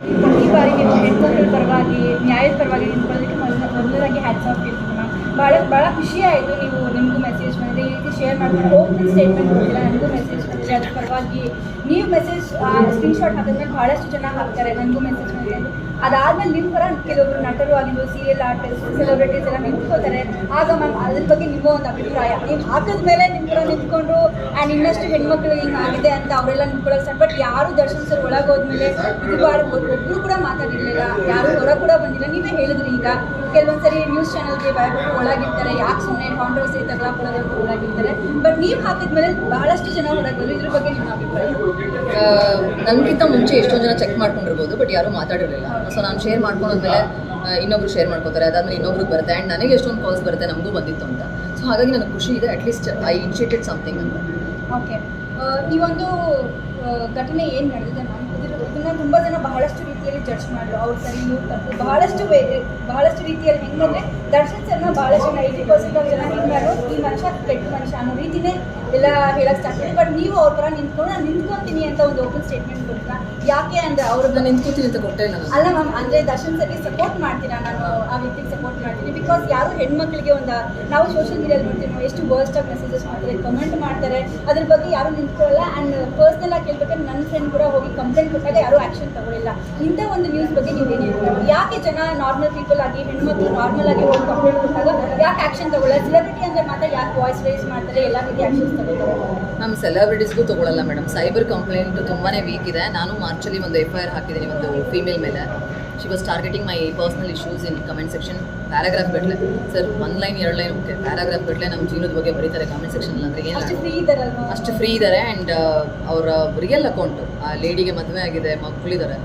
ಈ ಬಾರಿ ನೀವು ಹೆಣ್ಮಕ್ಳ ಪರವಾಗಿ, ನ್ಯಾಯದ ಪರವಾಗಿ ನಿಂತ್ಕೊಳ್ಳೋದಕ್ಕೆ ಮೊದಲ ಮೊದಲದಾಗಿ ಹ್ಯಾಟ್ಸ್ ಆಫ್ ಹೇಳ್ತೀನಿ ಮ್ಯಾಮ್ ಭಾಳ ಭಾಳ ಖುಷಿ ಆಯಿತು ನೀವು ನಿಮಗೂ ಮೆಸೇಜ್ ಬಂದಿದೆ. ಈ ರೀತಿ ಶೇರ್ ಮಾಡ್ಕೊಂಡು ಓಪನ್ ಸ್ಟೇಟ್ಮೆಂಟ್ ಕೊಟ್ಟಿಲ್ಲ ನನಗೂ ಮೆಸೇಜ್ ಬಂದಿದೆ. ಅದ್ರ ಪರವಾಗಿ ನೀವು ಮೆಸೇಜ್ ಸ್ಕ್ರೀನ್ಶಾಟ್ ಹಾಕಿದ್ಮೇಲೆ ಭಾಳಷ್ಟು ಜನ ಹಾಕ್ತಾರೆ. ನನಗೂ ಮೆಸೇಜ್ ಬಂದಿದೆ. ಅದಾದ್ಮೇಲೆ ನಿಮ್ ಪರ ಕೆಲವೊಬ್ರು ನಟರು ಆಗಿರ್ಬೋದು ಸೀರಿಯಲ್ ಆರ್ಟಿಸ್ಟ್ ಸೆಲೆಬ್ರಿಟೀಸ್ ಎಲ್ಲ ನಿಂತ್ಕೋತಾರೆ. ಆಗ ಮ್ಯಾಮ್ ಅದ್ರ ಬಗ್ಗೆ ನಿಮ್ಮ ಒಂದು ಅಭಿಪ್ರಾಯ. ನೀವು ಹಾಕಿದ್ಮೇಲೆ ನಿಮ್ಮ ಕೂಡ ನಿಂತ್ಕೊಂಡು ಆ್ಯಂಡ್ ಇನ್ನಷ್ಟು ಹೆಣ್ಮಕ್ಳು ಹಿಂಗೆ ಆಗಿದೆ ಅಂತ ಅವರೆಲ್ಲ ನಿಂತ್ಕೊಳ್ಳೋಕೆ ಸರ್ ಬಟ್ ಯಾರು ದರ್ಶನ್ ಒಳಗೆ ಹೋದ್ಮೇಲೆ ಇದು ಒಬ್ರು ಒಬ್ಬರು ಕೂಡ ಮಾತಾಡಿರ್ಲಿಲ್ಲ. ಯಾರು ಹೊರ ಕೂಡ ಬಂದಿಲ್ಲ. ನೀವೇ ಹೇಳಿದ್ರಿ ಈಗ. ಕೆಲವೊಂದ್ಸರಿ ನ್ಯೂಸ್ ಚಾನಲ್ಗೆ ಭಯಪಟ್ಟು ಒಳಗಿರ್ತಾರೆ. ಯಾಕೆ ಸುಮ್ಮನೆ ಕಾಂಟ್ರವರ್ಸಿ ತಗೊಳಕೊಳ್ಳೋದಕ್ಕೆ ಒಳಗಿರ್ತಾರೆ? ಬಟ್ ನೀವು ಹಾಕಿದ್ಮೇಲೆ ಬಹಳಷ್ಟು ಜನ ಹೊರಗೆ ಬಂದ್ರು ಇದ್ರ ಬಗ್ಗೆ ನಿಮ್ಮ ಅಭಿಪ್ರಾಯ? ನನಗಿಂತ ಮುಂಚೆ ಎಷ್ಟೊಂದು ಜನ ಚೆಕ್ ಮಾಡ್ಕೊಂಡಿರ್ಬೋದು ಬಟ್ ಯಾರೂ ಮಾತಾಡಿರಲಿಲ್ಲ. ಸೊ ನಾನು ಶೇರ್ ಮಾಡ್ಕೊಂಡಾದ್ಮೇಲೆ ಇನ್ನೊಬ್ರು ಶೇರ್ ಮಾಡ್ಕೋತಾರೆ, ಅದಾದ್ಮೇಲೆ ಇನ್ನೊಬ್ರಿಗೆ ಬರುತ್ತೆ. ಆ್ಯಂಡ್ ನನಗೆ ಎಷ್ಟೊಂದು ಕಾಲ್ಸ್ ಬರುತ್ತೆ, ನಮಗೂ ಬಂದಿತ್ತು ಅಂತ. ಸೊ ಹಾಗಾಗಿ ನನಗೆ ಖುಷಿ ಇದೆ at least I initiated something ಅಂತ. ಓಕೆ ಈ ಒಂದು ಘಟನೆ ಏನು ನಡೆದಿದೆ? ಮ್ಯಾಮ್ ಇದನ್ನ ತುಂಬ ಜನ ಬಹಳಷ್ಟು ರೀತಿಯಲ್ಲಿ ಜಡ್ಜ್ ಮಾಡಿದ್ರು ಅವ್ರು ಸರಿ, ಇವ್ರು ತಪ್ಪು. ಬಹಳಷ್ಟು ಬಹಳಷ್ಟು ರೀತಿಯಲ್ಲಿ ಹೆಂಗಂದ್ರೆ ದರ್ಶನ್ ಸರ್ನ ಬಹಳಷ್ಟು ಜನ ಏಯ್ಟಿ ಪರ್ಸೆಂಟ್ ಆಫ್ ಜನ ಮಾಡಿದ್ರು ಈ ಮನುಷ್ಯ ಕೆಟ್ಟ ಮನುಷ್ಯ ಅನ್ನೋ ರೀತಿನೇ ಎಲ್ಲ ಹೇಳಕ್ ಸ್ಟಾರ್ಟ್ ಮಾಡಿ ಬಟ್ ನೀವು ಅವ್ರ ಪರ ನಿಂತ್ಕೊಂಡು ನಾನು ನಿಂತ್ಕೊತೀನಿ ಅಂತ ಒಂದು ಓಪನ್ ಸ್ಟೇಟ್ಮೆಂಟ್ ಕೊಡ್ತೀರಾ? ಯಾಕೆ ಅಂದ್ರೆ ಅವ್ರ ನಾನು ನಿಂತ್ಕೋತೀನಿ ಅಂತ ಕೊಟ್ಟೆ ಇಲ್ಲ ಅಲ್ಲ ಮ್ಯಾಮ್ ಅಂದ್ರೆ ದರ್ಶನ್ ಸರ್ಗೆ ಸಪೋರ್ಟ್ ಮಾಡ್ತೀರಾ? ನಾನು ಆ ವ್ಯಕ್ತಿಗೆ ಸಪೋರ್ಟ್ ಮಾಡ್ತೀನಿ. ಬಿಕಾಸ್ ಯಾರು ಹೆಣ್ಮಕ್ಳಿಗೆ ಒಂದು ನಾವು ಸೋಷಿಯಲ್ ಮೀಡಿಯಲ್ಲಿ ನೋಡ್ತೀವಿ ನಾವು ಎಷ್ಟು ವರ್ಸ್ಟ್ ಆಗಿ ಮೆಸೇಜಸ್ ಮಾಡ್ತಾರೆ ಕಮೆಂಟ್ ಮಾಡ್ತಾರೆ. ಅದ್ರ ಬಗ್ಗೆ ಯಾರು ನಿಂತ್ಕೊಳ್ಳಲ್ಲ. ಆ್ಯಂಡ್ ಪರ್ಸ್ನಲ್ ಆಗಿ ಕೇಳ್ಬೇಕಾದ್ರೆ ನನ್ನ ಫ್ರೆಂಡ್ ಕೂಡ ಹೋಗಿ ಕಂಪ್ಲೇಂಟ್ ಕೊಟ್ಟಾಗ ಯಾರು ಆಕ್ಷನ್ ತಗೊಳ್ಳಿಲ್ಲ ಇಂಥ ಒಂದು ನ್ಯೂಸ್ ಬಗ್ಗೆ ನೀವು ಏನು ಯಾಕೆ ಜನ ನಾರ್ಮಲ್ ಪೀಪಲ್ ಆಗಿ ಹೆಣ್ಮಕ್ಳು ನಾರ್ಮಲ್ ಆಗಿ ಹೋಗಿ ಕಂಪ್ಲೇಂಟ್ ಕೊಟ್ಟಾಗ ಯಾಕೆ ಆಕ್ಷನ್ ತಗೊಳ್ಳಲ್ಲ ಸೆಲೆಬ್ರಿಟಿ ಅಂದ್ರೆ ಮಾತ್ರ ಯಾಕೆ ವಾಯ್ಸ್ ರೈಸ್ ಮಾಡ್ತಾರೆ ಎಲ್ಲ ರೀತಿ ತಗೋತಾರೆ ನಮ್ಮ ಸೆಲೆಬ್ರಿಟೀಸ್ಗೂ ತೊಗೊಳಲ್ಲ ಮೇಡಮ್ ಸೈಬರ್ ಕಂಪ್ಲೇಂಟ್ ತುಂಬಾ ವೀಕ್ ಇದೆ. ನಾನು ಮಾರ್ಚಲ್ಲಿ ಒಂದು ಎಫ್ ಐ ಆರ್ ಹಾಕಿದ್ದೀನಿ ಒಂದು ಫೀಮೇಲ್ ಮೇಲೆ. She was targeting my personal issues in comment section paragraph ಬಿಟ್ಲೆ. Sir one line ಎರಡು ಲೈನ್ ಓಕೆ ಪ್ಯಾರಾಗ್ರಾಫ್ ಬಿಟ್ಲೆ ನಮ್ಮ ಜೀವನದ ಬಗ್ಗೆ ಬರೀತಾರೆ ಕಮೆಂಟ್ ಸೆಕ್ಷನ್ ಅಂದರೆ ಏನು ಅಷ್ಟು ಫ್ರೀ ಇದಾರಲ್ವಾ ಅಷ್ಟು ಫ್ರೀ ಇದ್ದಾರೆ ಆ್ಯಂಡ್ ಅವರ ರಿಯಲ್ ಅಕೌಂಟ್ ಆ ಲೇಡಿಗೆ ಮದುವೆ ಆಗಿದೆ ಮಕ್ಕಳಿದ್ದಾರೆ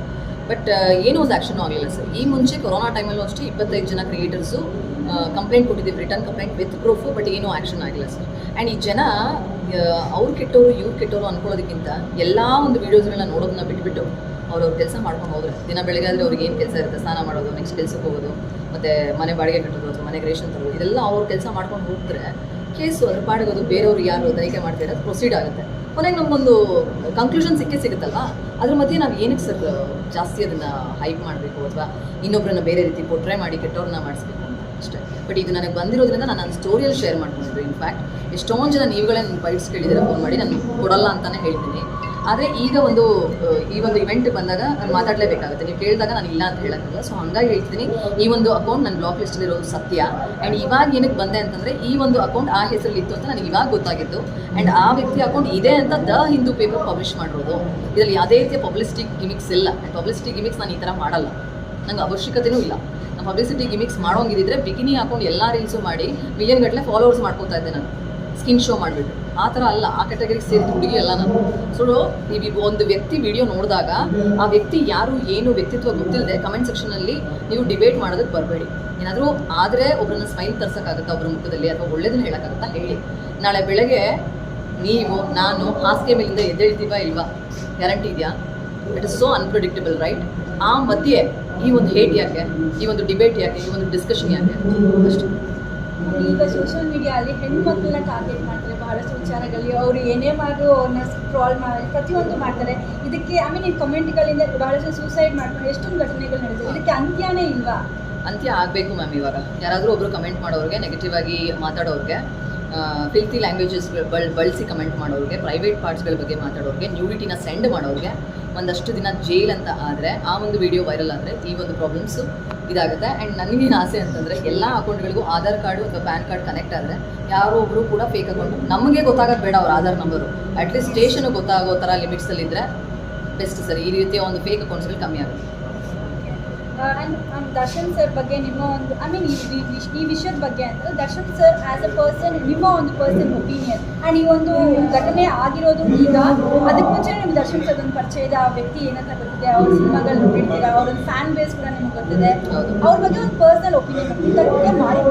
ಬಟ್ ಏನೂ ಒಂದು ಆ್ಯಕ್ಷನ್ ಆಗಲಿಲ್ಲ ಸರ್ ಈ ಮುಂಚೆ ಕೊರೋನಾ ಟೈಮಲ್ಲೂ ಅಷ್ಟೇ ಇಪ್ಪತ್ತೈದು ಜನ ಕ್ರಿಯೇಟರ್ಸು ಕಂಪ್ಲೇಂಟ್ ಕೊಟ್ಟಿದ್ದೀವಿ. Written complaint with proof but ಏನೂ ಆ್ಯಕ್ಷನ್ ಆಗಿಲ್ಲ ಸರ್ ಆ್ಯಂಡ್ ಈ ಜನ ಅವ್ರು ಕೆಟ್ಟವರು ಇವ್ರು ಕೆಟ್ಟವರು ಅನ್ಕೊಳ್ಳೋದಕ್ಕಿಂತ ಎಲ್ಲ ಒಂದು ವೀಡಿಯೋಸ್ಗಳನ್ನ ನೋಡೋದನ್ನ ಬಿಟ್ಬಿಟ್ಟು ಅವ್ರವ್ರ ಕೆಲಸ ಮಾಡ್ಕೊಂಡು ಹೋದ್ರೆ, ದಿನ ಬೆಳಗ್ಗೆ ಆದರೆ ಅವ್ರಿಗೆ ಏನು ಕೆಲಸ ಇರುತ್ತೆ? ಸ್ನಾನ ಮಾಡೋದು ನೆಕ್ಸ್ಟ್ ಕೆಲಸಕ್ಕೆ ಹೋಗೋದು, ಮತ್ತು ಮನೆ ಬಾಡಿಗೆ ಕಟ್ಟೋದು ಅಥವಾ ಮನೆಗೆ ರೇಷನ್ ತರೋದು, ಇದೆಲ್ಲ ಅವ್ರ ಕೆಲಸ ಮಾಡ್ಕೊಂಡು ಹೋಗ್ತಾರೆ ಕೇಸು ಅದ್ರ ಪಾಡಿಗೋದು ಬೇರೆಯವ್ರು ಯಾರು ತನಿಖೆ ಮಾಡ್ತಾರೆ ಅದು ಪ್ರೊಸೀಡ್ ಆಗುತ್ತೆ. ಕೊನೆಗೆ ನಮಗೊಂದು ಕನ್ಕ್ಲೂಷನ್ ಸಿಕ್ಕೇ ಸಿಗುತ್ತಲ್ವಾ? ಅದ್ರ ಮಧ್ಯೆ ನಾವು ಏನಕ್ಕೆ ಸರ್ ಜಾಸ್ತಿ ಅದನ್ನು ಹೈಪ್ ಮಾಡಬೇಕು ಅಥವಾ ಇನ್ನೊಬ್ಬರನ್ನ ಬೇರೆ ರೀತಿ ಪೊಟ್ರೆ ಮಾಡಿ ಕೆಟ್ಟವ್ರನ್ನ ಮಾಡಿಸ್ಬೇಕು? ಅಷ್ಟೇ. ಬಟ್ ಇದು ನನಗೆ ಬಂದಿರೋದ್ರಿಂದ ನಾನು ನನ್ನ ಸ್ಟೋರಿಯಲ್ಲಿ ಶೇರ್ ಮಾಡ್ಕೊಂಡಿದ್ದು. ಇನ್ಫ್ಯಾಕ್ಟ್ ಎಷ್ಟೊಂದು ಜನ ನೀವುಗಳೇ ಬೈಟ್ಸ್ ಕೇಳಿದ್ದೀರ ಫೋನ್ ಮಾಡಿ ನಾನು ಕೊಡಲ್ಲ ಅಂತಲೇ ಹೇಳ್ತೀನಿ. ಆದರೆ ಈಗ ಒಂದು, ಈ ಒಂದು ಇವೆಂಟ್ ಬಂದಾಗ ನಾನು ಮಾತಾಡಲೇಬೇಕಾಗುತ್ತೆ. ನೀವು ಕೇಳಿದಾಗ ನಾನು ಇಲ್ಲ ಅಂತ ಹೇಳೋಕ್ಕಾಗಲ್ಲ. ಸೊ ಹಂಗಾಗಿ ಹೇಳ್ತೀನಿ, ಈ ಒಂದು ಅಕೌಂಟ್ ನನ್ನ ಬ್ಲಾಕ್ ಲಿಸ್ಟಲ್ಲಿರೋದು ಸತ್ಯ. ಆ್ಯಂಡ್ ಇವಾಗ ಏನಕ್ಕೆ ಬಂದೆ ಅಂತಂದರೆ, ಈ ಒಂದು ಅಕೌಂಟ್ ಆ ಹೆಸರಲ್ಲಿ ಇತ್ತು ಅಂತ ನನಗೆ ಇವಾಗ ಗೊತ್ತಾಗಿತ್ತು ಆ್ಯಂಡ್ ಆ ವ್ಯಕ್ತಿ ಅಕೌಂಟ್ ಇದೆ ಅಂತ ದ ಹಿಂದೂ ಪೇಪರ್ ಪಬ್ಲಿಷ್ ಮಾಡಿರೋದು. ಇದರಲ್ಲಿ ಯಾವುದೇ ರೀತಿಯ ಪಬ್ಲಿಸಿಟಿ ಗಿಮಿಕ್ಸ್ ಇಲ್ಲ. ಆ್ಯಂಡ್ ಪಬ್ಲಿಸಿಟಿ ಗಿಮಿಕ್ಸ್ ನಾನು ಈ ಥರ ಮಾಡಲ್ಲ. ನಂಗೆ ಅವಶ್ಯಕತೆಯೂ ಇಲ್ಲ. ಪಬ್ಲಿಸಿಟಿ ಗಿಮಿಕ್ಸ್ ಮಾಡೋಂಗಿದ್ರೆ ಬಿಕಿನಿ ಹಾಕೊಂಡು ಎಲ್ಲ ರೀಲ್ಸು ಮಾಡಿ ಮಿಲಿಯನ್ ಗಟ್ಟಲೆ ಫಾಲೋವರ್ಸ್ ಮಾಡ್ಕೊತಾ ಇದ್ದೆ ನಾನು. ಸ್ಕಿನ್ ಶೋ ಮಾಡಿಬಿಟ್ಟು. ಆ ಥರ ಅಲ್ಲ, ಆ ಕ್ಯಾಟಗರಿಗೆ ಸೇರಿದ ಹುಡುಗಿ ಅಲ್ಲ ನಾನು. ಸೊ ನೀವು ಒಂದು ವ್ಯಕ್ತಿ ವಿಡಿಯೋ ನೋಡಿದಾಗ ಆ ವ್ಯಕ್ತಿ ಯಾರು, ಏನು ವ್ಯಕ್ತಿತ್ವ ಗೊತ್ತಿಲ್ಲದೆ ಕಮೆಂಟ್ ಸೆಕ್ಷನಲ್ಲಿ ನೀವು ಡಿಬೇಟ್ ಮಾಡೋದಕ್ಕೆ ಬರಬೇಡಿ. ಏನಾದರೂ ಆದರೆ ಒಬ್ಬರನ್ನ ಸ್ಮೈಲ್ ತರ್ಸೋಕ್ಕಾಗುತ್ತಾ ಒಬ್ಬರ ಮುಖದಲ್ಲಿ ಅಥವಾ ಒಳ್ಳೇದನ್ನ ಹೇಳೋಕ್ಕಾಗುತ್ತಾ ಹೇಳಿ. ನಾಳೆ ಬೆಳಗ್ಗೆ ನೀವು, ನಾನು ಹಾಸಿಗೆ ಮೇಲಿಂದ ಎದ್ದೇಳ್ತೀವಾ ಇಲ್ವಾ? ಗ್ಯಾರಂಟಿ ಇದೆಯಾ? It is so unpredictable right ಆ ಮಧ್ಯೆ ಈ ಒಂದು ಹೇಟ್ ಯಾಕೆ? ಈ ಒಂದು ಡಿಬೇಟ್ ಯಾಕೆ? ಈ ಒಂದು ಡಿಸ್ಕಷನ್ ಯಾಕೆ? ಅಷ್ಟು. ಈಗ ಸೋಷಿಯಲ್ ಅಲ್ಲಿ ಹೆಣ್ಮಕ್ಳನ್ನ ಟಾರ್ಗೆಟ್ ಮಾಡ್ತಾರೆ, ಬಹಳಷ್ಟು ವಿಚಾರಗಳಲ್ಲಿ. ಅವರು ಏನೇ ಮಾಡು ಅವ್ರನ್ನ ಟ್ರಾಲ್ ಮಾಡಿ ಪ್ರತಿಯೊಂದು ಮಾಡ್ತಾರೆ. ಇದಕ್ಕೆ ಐ ಮೀನ್ ಈ ಕಮೆಂಟ್ಗಳಿಂದ ಬಹಳಷ್ಟು ಸೂಸೈಡ್ ಮಾಡ್ಕೊಂಡು ಎಷ್ಟೊಂದು ಘಟನೆಗಳು ನಡೆದಿದೆ. ಇದಕ್ಕೆ ಅಂತ್ಯನೇ ಇಲ್ವಾ? ಅಂತ್ಯ ಆಗಬೇಕು ಮ್ಯಾಮ್ ಇವಾಗ ಯಾರಾದರೂ ಒಬ್ಬರು ಕಮೆಂಟ್ ಮಾಡೋರಿಗೆ ನೆಗೆಟಿವ್ ಆಗಿ ಮಾತಾಡೋರಿಗೆ ಫಿಲ್ತಿ ಲ್ಯಾಂಗ್ವೇಜಸ್ ಬಳ, ಬಳಸಿ ಕಮೆಂಟ್ ಮಾಡೋರಿಗೆ ಪ್ರೈವೇಟ್ ಪಾರ್ಟ್ಸ್ಗಳ ಬಗ್ಗೆ ಮಾತಾಡೋರಿಗೆ ನ್ಯೂಡಿಟಿನ ಸೆಂಡ್ ಮಾಡೋರಿಗೆ ಒಂದಷ್ಟು ದಿನ ಜೈಲ್ ಅಂತ ಆದರೆ, ಆ ಒಂದು ವಿಡಿಯೋ ವೈರಲ್ ಆದರೆ ಈ ಒಂದು ಪ್ರಾಬ್ಲಮ್ಸು ಇದಾಗುತ್ತೆ. ಆ್ಯಂಡ್ ನನಗೇನು ಆಸೆ ಅಂತಂದರೆ, ಎಲ್ಲ ಅಕೌಂಟ್ಗಳಿಗೂ ಆಧಾರ್ ಕಾರ್ಡು ಅಥವಾ ಪ್ಯಾನ್ ಕಾರ್ಡ್ ಕನೆಕ್ಟ್ ಆದರೆ, ಯಾರೋ ಒಬ್ಬರು ಕೂಡ ಫೇಕ್ ಅಕೌಂಟ್ ನಮಗೆ ಗೊತ್ತಾಗೋದು ಬೇಡ ಅವ್ರ Aadhaar number at least station ಗೊತ್ತಾಗೋ ಥರ ಲಿಮಿಟ್ಸಲ್ಲಿದ್ದರೆ ಬೆಸ್ಟ್ ಸರ್. ಈ ರೀತಿಯ ಒಂದು ಫೇಕ್ ಅಕೌಂಟ್ಸ್ಗಳು ಕಮ್ಮಿ ಆಗುತ್ತೆ. ಆ್ಯಂಡ್ ದರ್ಶನ್ ಸರ್ ಬಗ್ಗೆ ನಿಮ್ಮ ಒಂದು ಐ ಮೀನ್ ಈ ವಿಷ್- ಈ ವಿಷಯದ ಬಗ್ಗೆ ಅಂದ್ರೆ Darshan sir as a person ನಿಮ್ಮ ಒಂದು ಪರ್ಸನ್ ಒಪಿನಿಯನ್ ಅಂಡ್ ಈ ಒಂದು ಘಟನೆ ಆಗಿರೋದು ಈಗ, ಅದಕ್ಕೆ ಮುಂಚೆ ನಿಮ್ಗೆ ದರ್ಶನ್ ಸರ್ ಒಂದು ಪರಿಚಯ ಇದೆ, ಆ ವ್ಯಕ್ತಿ ಏನಂತ ಗೊತ್ತಿದೆ, ಅವ್ರ ಸಿನಿಮಾಗಳು ನೋಡಿರ್ತೀರಾ, ಅವ್ರ ಒಂದು ಫ್ಯಾನ್ ಬೇಸ್ ಕೂಡ ನಿಮ್ಗೆ ಗೊತ್ತಿದೆ. ಅವ್ರ ಬಗ್ಗೆ ಒಂದು ಪರ್ಸನಲ್ ಒಪಿನಿಯನ್ ಇಂಥಕ್ಕೆ ಮಾಡಿ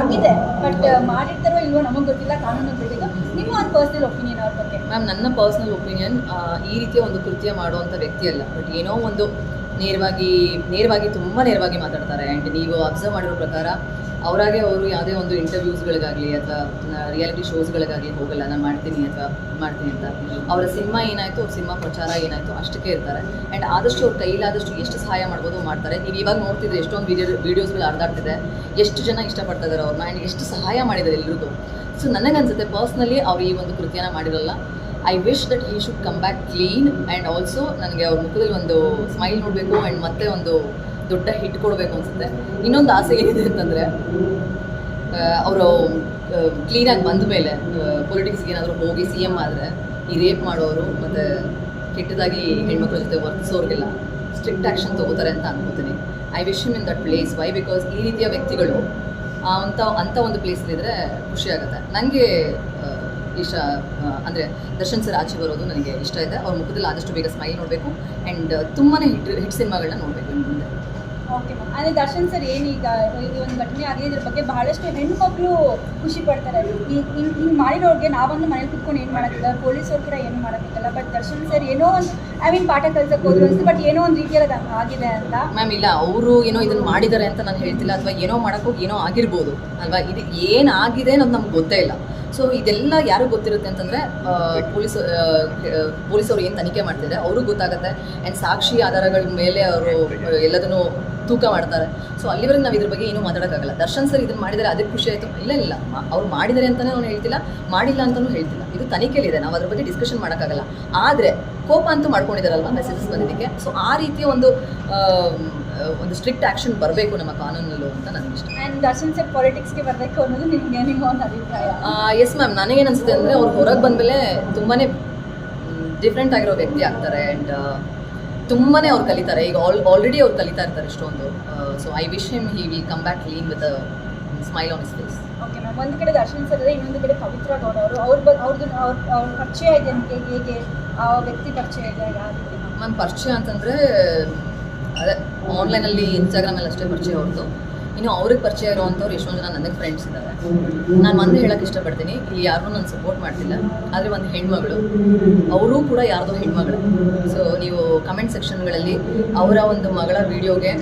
ಆಗಿದೆ. ಬಟ್ ಮಾಡಿರ್ತಾರೋ ಇಲ್ವೋ ನಮಗೆ ಗೊತ್ತಿಲ್ಲ, ಕಾನೂನು ಬಿಟ್ಟಿದ್ದು ನಿಮ್ಮ ಒಂದು ಪರ್ಸನಲ್ ಒಪಿನಿಯನ್ ಅವ್ರ ಬಗ್ಗೆ. ಮ್ಯಾಮ್ ನನ್ನ ಪರ್ಸನಲ್ ಒಪಿನಿಯನ್ ಈ ರೀತಿಯ ಒಂದು ಕೃತ್ಯ ಮಾಡುವಂಥ ವ್ಯಕ್ತಿ ಅಲ್ಲ. ಬಟ್ ಏನೋ ಒಂದು ನೇರವಾಗಿ ನೇರವಾಗಿ ತುಂಬ ನೇರವಾಗಿ ಮಾತಾಡ್ತಾರೆ. ಆ್ಯಂಡ್ ನೀವು ಅಬ್ಸರ್ವ್ ಮಾಡಿರೋ ಪ್ರಕಾರ, ಅವರಾಗೆ ಅವರು ಯಾವುದೇ ಒಂದು ಇಂಟರ್ವ್ಯೂಸ್ಗಳಿಗಾಗಲಿ ಅಥವಾ ರಿಯಾಲಿಟಿ ಶೋಸ್ಗಳಿಗಾಗಲಿ ಹೋಗಲ್ಲ, ನಾನು ಮಾಡ್ತೀನಿ ಅಥವಾ ಮಾಡ್ತೀನಿ ಅಂತ. ಅವರ ಸಿನಿಮಾ ಏನಾಯಿತು? ಅವ್ರ ಸಿನಿಮಾ ಪ್ರಚಾರ ಏನಾಯಿತು? ಅಷ್ಟಕ್ಕೆ ಇರ್ತಾರೆ. ಆ್ಯಂಡ್ ಆದಷ್ಟು ಅವ್ರ ಕೈಲಾದಷ್ಟು ಎಷ್ಟು ಸಹಾಯ ಮಾಡ್ಬೋದು ಮಾಡ್ತಾರೆ. ನೀವು ಇವಾಗ ನೋಡ್ತಿದ್ರೆ ಎಷ್ಟೊಂದು ವಿಡಿಯೋ ವೀಡಿಯೋಸ್ಗಳು ಅರ್ಧಾಡ್ತಿದೆ ಎಷ್ಟು ಜನ ಇಷ್ಟಪಡ್ತಾ ಇದ್ದಾರೆ ಅವ್ರನ್ನ? ಆ್ಯಂಡ್ ಎಷ್ಟು ಸಹಾಯ ಮಾಡಿದ್ದಾರೆ ಎಲ್ರಿಗೂ? ಸೊ ನನಗನ್ಸುತ್ತೆ ಪರ್ಸ್ನಲಿ ಅವ್ರು ಈ ಒಂದು ಕೃತ್ಯನ ಮಾಡಿರಲ್ಲ. I wish that he should come back clean and also ನನಗೆ ಅವ್ರ ಮುಖದಲ್ಲಿ ಒಂದು ಸ್ಮೈಲ್ ನೋಡಬೇಕು ಆ್ಯಂಡ್ ಮತ್ತೆ ಒಂದು ದೊಡ್ಡ ಹಿಟ್ ಕೊಡಬೇಕು ಅನಿಸುತ್ತೆ. ಇನ್ನೊಂದು ಆಸೆ ಏನಿದೆ ಅಂತಂದರೆ ಅವರು ಕ್ಲೀನಾಗಿ ಬಂದ ಮೇಲೆ ಪೊಲಿಟಿಕ್ಸ್ಗೆ ಏನಾದರೂ ಹೋಗಿ ಸಿ ಎಂ ಆದರೆ ಈ ರೇಪ್ ಮಾಡೋರು ಮತ್ತು ಕೆಟ್ಟದಾಗಿ ಹೆಣ್ಮಕ್ಳ ಜೊತೆ ವರ್ತಿಸೋರಿಗೆಲ್ಲ ಸ್ಟ್ರಿಕ್ಟ್ ಆ್ಯಕ್ಷನ್ ತೊಗೋತಾರೆ ಅಂತ ಅನ್ಕೋತೀನಿ. I wish him in that place why because ಈ ರೀತಿಯ ವ್ಯಕ್ತಿಗಳು ಅಂಥ ಅಂಥ ಒಂದು ಪ್ಲೇಸಲ್ಲಿದ್ದರೆ ಖುಷಿ ಆಗುತ್ತೆ. ನನಗೆ ಇಷ್ಟ ಅಂದರೆ ದರ್ಶನ್ ಸರ್ ಆಚೆ ಬರೋದು ನನಗೆ ಇಷ್ಟ ಇದೆ. ಅವ್ರ ಮುಖದಲ್ಲಿ ಆದಷ್ಟು ಬೇಗ ಸ್ಮೈಲ್ ನೋಡಬೇಕು ಆ್ಯಂಡ್ ತುಂಬಾ ಹಿಟ್ ಹಿಟ್ ಸಿನಿಮಾಗಳನ್ನ ನೋಡಬೇಕು ಇನ್ನು ಮುಂದೆ. ಓಕೆ ಮ್ಯಾಮ್ ಅಂದರೆ ದರ್ಶನ್ ಸರ್ ಏನೀಗ ಇದು ಒಂದು ಘಟನೆ ಆಗಿದೆ ಇದ್ರ ಬಗ್ಗೆ ಬಹಳಷ್ಟು ಹೆಣ್ಮಕ್ಳು ಖುಷಿ ಪಡ್ತಾರೆ. ಈ ಹಿಂಗೆ ಮಾಡಿರೋರಿಗೆ ನಾವೊಂದು ಮನೇಲಿ ಕುತ್ಕೊಂಡು ಏನು ಮಾಡೋಕ್ಕಿಲ್ಲ ಪೊಲೀಸರು ಕೂಡ ಏನು ಮಾಡೋಕ್ಕಿಲ್ಲ ಬಟ್ ದರ್ಶನ್ ಸರ್ ಏನೋ ಒಂದು ಐ ಮೀನ್ ಪಾಠ ಕಲ್ಸಕ್ಕೆ ಹೋದ್ರು ಅನ್ಸುತ್ತೆ ಬಟ್ ಏನೋ ಒಂದು ರೀತಿಯಲ್ಲಿ ಆಗಿದೆ ಅಂತ. ಮ್ಯಾಮ್ ಇಲ್ಲ ಅವರು ಏನೋ ಇದನ್ನು ಮಾಡಿದ್ದಾರೆ ಅಂತ ನಾನು ಹೇಳ್ತಿಲ್ಲ ಅಥವಾ ಏನೋ ಮಾಡೋಕ್ಕೋಗಿ ಏನೋ ಆಗಿರ್ಬೋದು ಅಲ್ವಾ? ಇದು ಏನಾಗಿದೆ ಅನ್ನೋದು ನಮ್ಗೆ ಗೊತ್ತೇ ಇಲ್ಲ. ಸೊ ಇದೆಲ್ಲ ಯಾರು ಗೊತ್ತಿರುತ್ತೆ ಅಂತಂದರೆ ಪೊಲೀಸ್ ಪೊಲೀಸರು ಏನು ತನಿಖೆ ಮಾಡ್ತಿದ್ದಾರೆ ಅವ್ರಿಗೂ ಗೊತ್ತಾಗುತ್ತೆ. ಆ್ಯಂಡ್ ಸಾಕ್ಷಿ ಆಧಾರಗಳ ಮೇಲೆ ಅವರು ಎಲ್ಲದನ್ನು ತೂಕ ಮಾಡ್ತಾರೆ. ಸೊ ಅಲ್ಲಿವರೆಗೆ ನಾವು ಇದ್ರ ಬಗ್ಗೆ ಏನೂ ಮಾತಾಡೋಕ್ಕಾಗಲ್ಲ. ದರ್ಶನ್ ಸರ್ ಇದನ್ನು ಮಾಡಿದರೆ ಅದಕ್ಕೆ ಖುಷಿ ಆಯಿತು. ಇಲ್ಲ ಇಲ್ಲ ಅವ್ರು ಮಾಡಿದರೆ ಅಂತಲೇ ನಾನು ಹೇಳ್ತಿಲ್ಲ. ಮಾಡಿಲ್ಲ ಅಂತಲೂ ಹೇಳ್ತಿಲ್ಲ. ಇದು ತನಿಖೆಯಲ್ಲಿದೆ ನಾವು ಅದ್ರ ಬಗ್ಗೆ ಡಿಸ್ಕಷನ್ ಮಾಡೋಕ್ಕಾಗಲ್ಲ. ಆದರೆ ಕೋಪ ಅಂತೂ ಮಾಡ್ಕೊಂಡಿದ್ದಾರಲ್ವ ಮೆಸೇಜಸ್ ಬಂದಿದ್ದಕ್ಕೆ? ಸೊ ಆ ರೀತಿಯ ಒಂದು ಒಂದು ಸ್ಟ್ರಿಕ್ಟ್ ಆ್ಯಕ್ಷನ್ ಬರಬೇಕು ನಮ್ಮ ಕಾನೂನಲ್ಲೂ ಅಂತ ನನಗೆ ಇಷ್ಟ. ಆ್ಯಂಡ್ ದರ್ಶನ್ ಸರ್ ಪಾಲಿಟಿಕ್ಸ್ಗೆ ಬರಬೇಕು ಅನ್ನೋದು ನಿಮಗೆ ನಿಮ್ಮ ಒಂದು ಅಭಿಪ್ರಾಯ. ಎಸ್ ಮ್ಯಾಮ್ ನನಗೇನು ಅನಿಸುತ್ತೆ ಅಂದರೆ ಅವ್ರು ಹೊರಗೆ ಬಂದಮೇಲೆ ತುಂಬಾ ಡಿಫ್ರೆಂಟ್ ಆಗಿರೋ ವ್ಯಕ್ತಿ ಆಗ್ತಾರೆ. ಆ್ಯಂಡ್ ತುಂಬಾ ಅವ್ರು ಕಲಿತಾರೆ. ಈಗ ಆಲ್ ಆಲ್ರೆಡಿ ಅವ್ರು ಕಲಿತಾ ಇರ್ತಾರೆ ಇಷ್ಟೊಂದು. So I wish him he will come back clean with smile on his face okay ma'am ಒಂದು ಕಡೆ ದರ್ಶನ್ ಸರ್ ಇನ್ನೊಂದು ಕಡೆ ಪವಿತ್ರ ಗೌಡ ಅವರು. ಅವ್ರ ಅವ್ರದ್ದು ಅವ್ರ ಅವ್ರ ಪರಿಚಯ ಇದೆ ನಿಮಗೆ ಹೇಗೆ ಆ ವ್ಯಕ್ತಿ ಪರಿಚಯ ಇದೆ ಮ್ಯಾಮ್ ಪರಿಚಯ ಅಂತಂದರೆ ಅದೇ ಆನ್ಲೈನಲ್ಲಿ ಇನ್ಸ್ಟಾಗ್ರಾಮಲ್ಲಿ ಅಷ್ಟೇ ಪರಿಚಯ ಅವ್ರದ್ದು ಇನ್ನು ಅವ್ರಿಗೆ ಪರಿಚಯ ಇರುವಂಥವ್ರು ಎಷ್ಟೊಂದು ಜನ ನನಗೆ ಫ್ರೆಂಡ್ಸ್ ಇದ್ದಾರೆ ನಾನು ಒಂದು ಹೇಳಕ್ಕೆ ಇಷ್ಟಪಡ್ತೀನಿ, ಇಲ್ಲಿ ಯಾರೂ ನಾನು ಸಪೋರ್ಟ್ ಮಾಡ್ತಿಲ್ಲ. ಆದರೆ ಒಂದು ಹೆಣ್ಮಗಳು, ಅವರೂ ಕೂಡ ಯಾರ್ದೋ ಹೆಣ್ಮಗಳು. ಸೊ ನೀವು ಕಮೆಂಟ್ ಸೆಕ್ಷನ್ಗಳಲ್ಲಿ ಅವರ ಒಂದು ಮಗಳ ವಿಡಿಯೋಗೆ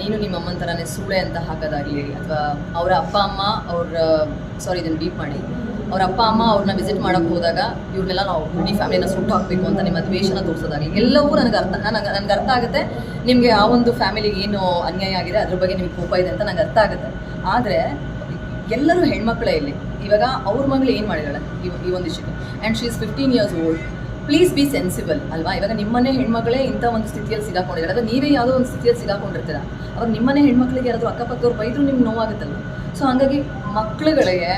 ನೀನು ನಿಮ್ಮ ಅಮ್ಮನ ಥರನೇ ಸೂಳೆ ಅಂತ ಹಾಕೋದಾಗಲಿ, ಅಥವಾ ಅವರ ಅಪ್ಪ, ಅಮ್ಮ ಅವ್ರ ಸಾರಿ ಇದನ್ನು ಬೀಟ್ ಮಾಡಿ. ಅವ್ರ ಅಪ್ಪ, ಅಮ್ಮ ಅವ್ರನ್ನ ವಿಸಿಟ್ ಮಾಡೋಕ್ಕೆ ಹೋದಾಗ ಇವ್ರನ್ನೆಲ್ಲ ನಾವು ಇಡೀ ಫ್ಯಾಮಿಲಿನ ಸುಟ್ಟು ಹಾಕಬೇಕು ಅಂತ ನಿಮ್ಮ ದ್ವೇಷನ ತೋರಿಸೋದಾಗಲಿ ಎಲ್ಲವೂ ನನಗೆ ಅರ್ಥ ನನಗೆ ನನಗೆ ಅರ್ಥ ಆಗುತ್ತೆ. ನಿಮಗೆ ಆ ಒಂದು ಫ್ಯಾಮಿಲಿಗೆ ಏನು ಅನ್ಯಾಯ ಆಗಿದೆ, ಅದ್ರ ಬಗ್ಗೆ ನಿಮಗೆ ಕೋಪ ಇದೆ ಅಂತ ನನಗೆ ಅರ್ಥ ಆಗುತ್ತೆ. ಆದರೆ, ಎಲ್ಲರೂ ಹೆಣ್ಮಕ್ಳೇ ಇಲ್ಲಿ. ಇವಾಗ ಅವ್ರ ಮಗಳು ಏನು ಮಾಡಿದಾಳೆ ಈ ಈ ಒಂದು issue and she is fifteen years old please be sensible ಅಲ್ವಾ? ಇವಾಗ ನಿಮ್ಮನ್ನೇ ಹೆಣ್ಮಕ್ಳೇ ಇಂಥ ಒಂದು ಸ್ಥಿತಿಯಲ್ಲಿ ಸಿಗಾಕೊಂಡಿದ್ದಾರೆ. ಅಥವಾ ನೀವೇ ಯಾವುದೋ ಒಂದು ಸ್ಥಿತಿಯಲ್ಲಿ ಸಿಗಾಕೊಂಡಿರ್ತೀರ? ಅವಾಗ ನಿಮ್ಮನೆ ಹೆಣ್ಮಕ್ಳಿಗೆ ಯಾರಾದರೂ ಅಕ್ಕಪಕ್ಕದವ್ರು ಬೈದ್ರು ನಿಮ್ಗೆ ನೋವಾಗುತ್ತಲ್ಲ ಸೊ ಹಾಗಾಗಿ ಮಕ್ಳುಗಳಿಗೆ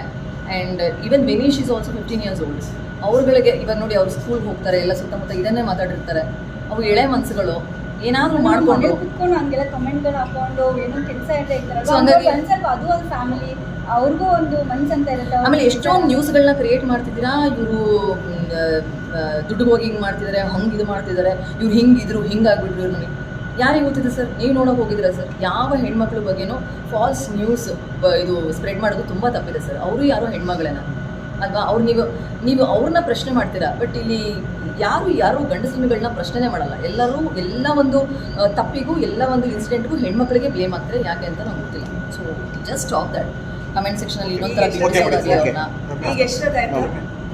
and even Vineesh is also fifteen years old ಅವ್ರುಗಳಿಗೆ ಇವಾಗ ನೋಡಿ ಅವ್ರು ಸ್ಕೂಲ್ಗೆ ಹೋಗ್ತಾರೆ ಎಲ್ಲ ಸುತ್ತಮುತ್ತ ಇದನ್ನೇ ಮಾತಾಡಿರ್ತಾರೆ. ಅವು ಎಳೆ ಮನಸ್ಸುಗಳು ಏನಾದ್ರೂ ಮಾಡ್ಕೊಂಡು ಮನೇಲಿ ಕುತ್ಕೊಂಡು ಹಂಗೆಲ್ಲ ಕಮೆಂಟ್ಗಳು ಹಾಕೊಂಡು ಏನೋ ಕೆಲಸ ಇರ್ತಾ So ಹಂಗಾಗಿ- ಇರ್ತಾರಲ್ಲ ಅನ್ಸಲ್ವಾ ಅದು ಒಂದು ಫ್ಯಾಮಿಲಿ ಅವ್ರಿಗೂ ಒಂದು ಮನ್ಸ್ ಅಂತ ಇರುತ್ತೆ. ಅವ್ರು ಆಮೇಲೆ ಎಷ್ಟೊಂದು ನ್ಯೂಸ್ಗಳನ್ನ ಕ್ರಿಯೇಟ್ ಮಾಡ್ತಿದ್ದೀರಾ? ಇವರು ದುಡ್ಡು ಹೋಗಿ ಹಿಂಗ್ ಮಾಡ್ತಿದಾರೆ ಹಂಗೆ ಇದು ಮಾಡ್ತಿದ್ದಾರೆ. ಇವ್ರು ಹಿಂಗೆ ಇದ್ರು ಹಿಂಗಾಗ್ಬಿಟ್ರು ಇವ್ರು ನನಗೆ ಯಾರಿಗೆ ಗೊತ್ತಿದೆ ಸರ್? ನೀವು ನೋಡೋಕೆ ಹೋಗಿದ್ದೀರಾ ಸರ್? ಯಾವ ಹೆಣ್ಮಕ್ಳ ಬಗ್ಗೆನೂ ಫಾಲ್ಸ್ ನ್ಯೂಸ್ ಇದು ಸ್ಪ್ರೆಡ್ ಮಾಡೋದು ತುಂಬ ತಪ್ಪಿದೆ ಸರ್. ಅವರು ಯಾರೋ ಹೆಣ್ಮಗಳೇನ? ಅಲ್ವಾ? ಅವ್ರು ನೀವು ನೀವು ಅವ್ರನ್ನ ಪ್ರಶ್ನೆ ಮಾಡ್ತೀರಾ? ಬಟ್ ಇಲ್ಲಿ ಯಾರು ಯಾರು ಗಂಡಸಿನಗಳನ್ನ ಪ್ರಶ್ನೆ ಮಾಡಲ್ಲ. ಎಲ್ಲರೂ ಎಲ್ಲ ಒಂದು ತಪ್ಪಿಗೂ ಎಲ್ಲ ಒಂದು ಇನ್ಸಿಡೆಂಟ್ಗೂ ಹೆಣ್ಮಕ್ಳಿಗೆ ಬ್ಲೇಮ್ ಆಗ್ತಾರೆ. ಯಾಕೆ ಅಂತ ನಂಗೆ ಗೊತ್ತಿಲ್ಲ. So just of that comment ಸೆಕ್ಷನಲ್ಲಿ ಇನ್ನೊಂದು ಥರ ಈಗ ಎಷ್ಟೊತ್ತಾಯ್ತು